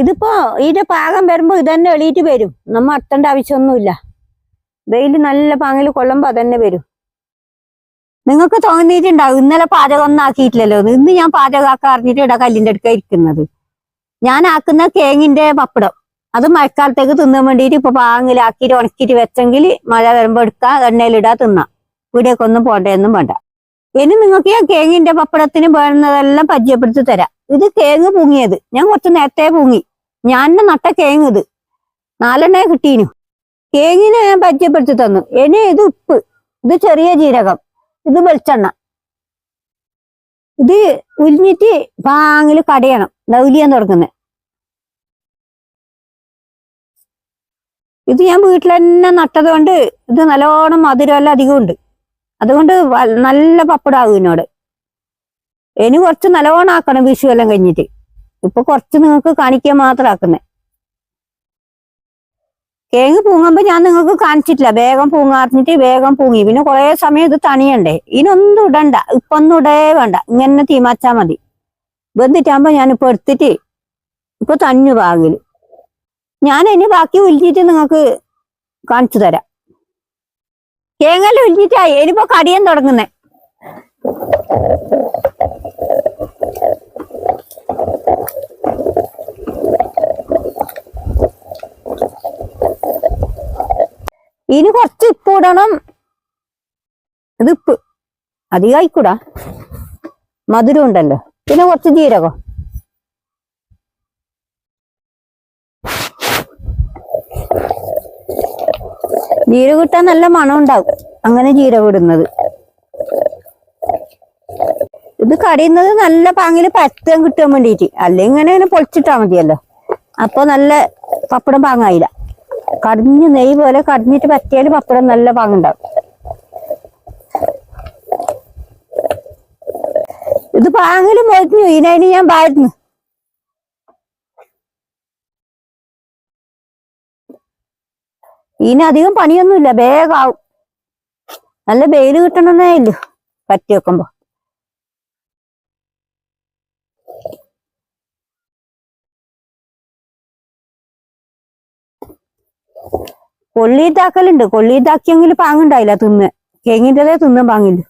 ഇതിപ്പോ ഇതിന്റെ പാകം വരുമ്പോ ഇതന്നെ എളീറ്റ് വരും. നമ്മ അത്തണ്ട ആവശ്യമൊന്നുമില്ല വെയിൽ നല്ല പാങ്ങിൽ കൊള്ളുമ്പോ അതന്നെ വരും. നിങ്ങൾക്ക് തോന്നിയിട്ടുണ്ടാവും ഇന്നലെ പാചകം ഒന്നും ആക്കിയിട്ടില്ലല്ലോ. ഇന്ന് ഞാൻ പാചകമാക്കാൻ അറിഞ്ഞിട്ട് ഇവിടെ കല്ലിന്റെ അടുക്ക ഇരിക്കുന്നത്. ഞാൻ ആക്കുന്ന കേങ്ങിന്റെ പപ്പടം. അത് മഴക്കാലത്തേക്ക് തിന്നാൻ വേണ്ടിയിട്ട് ഇപ്പൊ പാങ്ങിലാക്കിയിട്ട് ഉണക്കിയിട്ട് വെച്ചെങ്കിൽ മഴ വരുമ്പോ എടുക്കാം എണ്ണയിലിടാ തിന്നാം. ഇവിടെയൊക്കെ ഒന്നും പോണ്ടേന്നും വേണ്ട. ഇനി നിങ്ങൾക്ക് ഞാൻ കേങ്ങിന്റെ പപ്പടത്തിന് വേണ്ടതെല്ലാം പരിചയപ്പെടുത്തി തരാം. ഇത് കേങ്ങ് പൂങ്ങിയത്. ഞാൻ കുറച്ച് നേരത്തെ പൂങ്ങി. ഞാൻ നട്ട കേങ്ങ് ഇത്. നാലെണ്ണേ കിട്ടീനു. കേങ്ങിനെ ഞാൻ പരിചയപ്പെടുത്തി തന്നു. ഇനി ഇത് ഉപ്പ്. ഇത് ചെറിയ ജീരകം. ഇത് വെളിച്ചെണ്ണ. ഇത് ഉരിഞ്ഞിട്ട് പാങ്ങിൽ കടയണം. ദൗലിയാൻ തുടങ്ങുന്നത് ഇത് ഞാൻ വീട്ടിൽ തന്നെ നട്ടത് കൊണ്ട് ഇത് നല്ലോണം മധുരമെല്ലാം അധികം ഉണ്ട് അതുകൊണ്ട് നല്ല പപ്പടാകും എന്നോട് ഇനി കുറച്ച് നല്ലോണം ആക്കണം വിഷു എല്ലാം കഴിഞ്ഞിട്ട്. ഇപ്പൊ കുറച്ച് നിങ്ങൾക്ക് കാണിക്കാൻ മാത്രം ആക്കുന്നേ. കേങ്ങ് പൂങ്ങുമ്പോ ഞാൻ നിങ്ങൾക്ക് കാണിച്ചിട്ടില്ല. വേഗം പൂങ്ങാറിഞ്ഞിട്ട് വേഗം പൂങ്ങി. പിന്നെ കുറെ സമയം ഇത് തണിയണ്ടേ. ഇതിനൊന്നും ഇടണ്ട. ഇപ്പൊ ഒന്നും ഇടേ വേണ്ട. ഇങ്ങനെ തീമാച്ചാ മതി. വെന്തിട്ടാകുമ്പോ ഞാൻ ഇപ്പൊ എടുത്തിട്ട് ഇപ്പൊ തന്നു പാകിൽ. ഞാൻ ഇനി ബാക്കി ഉലിഞ്ഞിട്ട് നിങ്ങൾക്ക് കാണിച്ചു തരാം. തേങ്ങൽ ഉലിഞ്ഞിട്ടായി ഇനിയിപ്പോ കടിയാൻ തുടങ്ങുന്നേ. ഇനി കുറച്ച് ഉപ്പ് ഇടണം. ഇത് ഉപ്പ്. അധികമായിക്കൂടാ മധുരം ഉണ്ടല്ലോ. പിന്നെ കുറച്ച് ജീരകം. ജീരകം ഇട്ടാൽ നല്ല മണം ഉണ്ടാവും അങ്ങനെ ജീര ഇടുന്നത് ഇത് കടിയുന്നത് നല്ല പാങ്ങിൽ പറ്റാൻ കിട്ടാൻ വേണ്ടിയിട്ട് അല്ലെങ്കിൽ ഇങ്ങനെ ഇങ്ങനെ പൊളിച്ചിട്ടാ മതിയല്ലോ. അപ്പൊ നല്ല പപ്പടം പാങ്ങായില്ല. കടിഞ്ഞ് നെയ് പോലെ കടിഞ്ഞിട്ട് പറ്റിയാൽ പപ്പടം നല്ല പാങ്ങുണ്ടാവും. ഇത് പാങ്ങിൽ മോച്ചു ഇതിനായിട്ട് ഞാൻ പായിരുന്നു ഇതിനധികം പണിയൊന്നുമില്ല വേഗാവും നല്ല വെയിൽ കിട്ടണമെന്നേ ഇല്ല പറ്റി വെക്കുമ്പോ. കൊള്ളിയിട്ടാക്കലുണ്ട് കൊള്ളിയിട്ടാക്കിയെങ്കിൽ പാങ്ങുണ്ടായില്ല തിന്ന്. കേങ്ങിന്റെതേ തിന്നും പാങ്ങില്ല.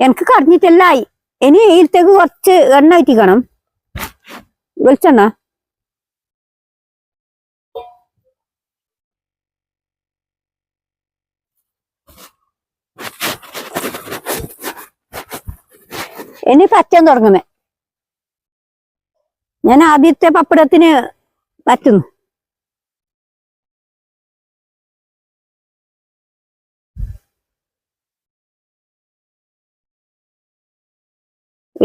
എനിക്ക് കടഞ്ഞിട്ടെല്ലായി ഇനി ഇതിലത്തേക്ക് കുറച്ച് എണ്ണ ഇറ്റിക്കണം വെളിച്ചെണ്ണ? ഇനി പറ്റാൻ തുടങ്ങുന്നേ. ഞാൻ ആദ്യത്തെ പപ്പടത്തിന് പറ്റുന്നു.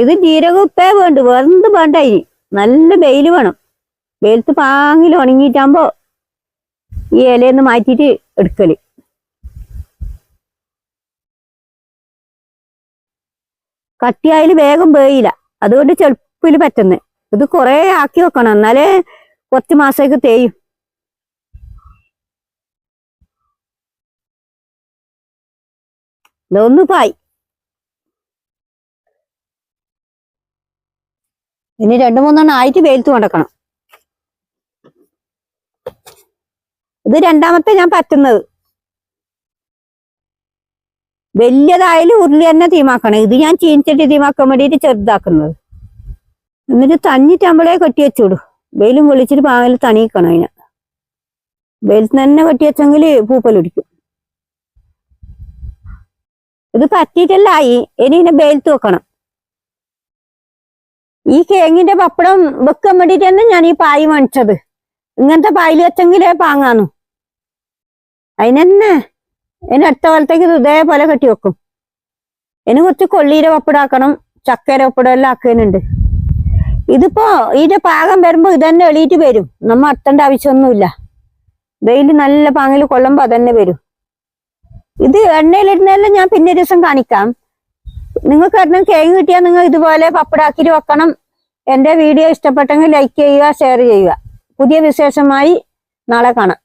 ഇത് ജീരകം ഉപ്പേ വേണ്ട. വേറെന്ത് വേണ്ട ഇനി. നല്ല വെയിൽ വേണം. വെയിലത്ത് പാങ്ങിൽ ഉണങ്ങിയിട്ടാകുമ്പോ ഈ ഇലയൊന്ന് മാറ്റിയിട്ട് എടുക്കൽ. കട്ടിയായാലും വേഗം വേയില്ല അതുകൊണ്ട് ചെളുപ്പിൽ പറ്റുന്നത് ഇത് കുറേ ആക്കി വെക്കണം. എന്നാലേ കുറച്ച് മാസത്തേക്ക് തേയും. ഇതൊന്നു പായി. ഇനി രണ്ടു മൂന്നെണ്ണം ആയിട്ട് വെയിലത്ത് കൊണ്ടക്കണം ഇത് രണ്ടാമത്തെ ഞാൻ പറ്റുന്നത്. വലിയതായാലും ഉരുളി തന്നെ തീമാക്കണം. ഇത് ഞാൻ ചീനിച്ചിട്ട് തീമാക്കാൻ വേണ്ടിയിട്ട് ചെറുതാക്കുന്നത്. എന്നിട്ട് തന്നിട്ടാകുമ്പോഴേ കെട്ടി വെച്ചോളൂ വെയിലും വിളിച്ചിട്ട് പാങ്ങിൽ തണിയിക്കണം അതിനെ. വെയിലത്ത് തന്നെ കെട്ടി വെച്ചെങ്കിൽ പൂപ്പലൊടിക്കും ഇത് പറ്റിയിട്ടല്ല ആയി. ഇനി ഇതിനെ വെയിലത്ത് വെക്കണം. ഈ കേങ്ങിന്റെ പപ്പടം വെക്കാൻ വേണ്ടിട്ട് തന്നെ ഞാൻ ഈ പായ് മേടിച്ചത് ഇങ്ങനത്തെ പായിൽ വെച്ചെങ്കിലേ പാങ്ങാന്നു. അതിനെന്നെ ഇനി അടുത്ത കാലത്തേക്ക് ഇത് ഇതേപോലെ കെട്ടി വെക്കും. ഇനി കുറച്ച് കൊള്ളിയുടെ പപ്പടാക്കണം ചക്കര പപ്പടം എല്ലാം ആക്കുന്നുണ്ട് ഇതിപ്പോ ഇതിന്റെ പാകം വരുമ്പോ ഇതന്നെ എളിയിട്ട് വരും. നമ്മ അത്തണ്ട ആവശ്യമൊന്നുമില്ല. വെയിൽ നല്ല പാങ്ങിൽ കൊള്ളുമ്പോ അതന്നെ വരും. ഇത് എണ്ണയിലിടുന്നതെല്ലാം ഞാൻ പിന്നെ ദിവസം കാണിക്കാം. നിങ്ങൾക്ക് ഒരെണ്ണം കേക്ക് കിട്ടിയാൽ നിങ്ങൾ ഇതുപോലെ പപ്പടാക്കി വെക്കണം. എന്റെ വീഡിയോ ഇഷ്ടപ്പെട്ടെങ്കിൽ ലൈക്ക് ചെയ്യുക ഷെയർ ചെയ്യുക. പുതിയ വിശേഷമായി നാളെ കാണാം.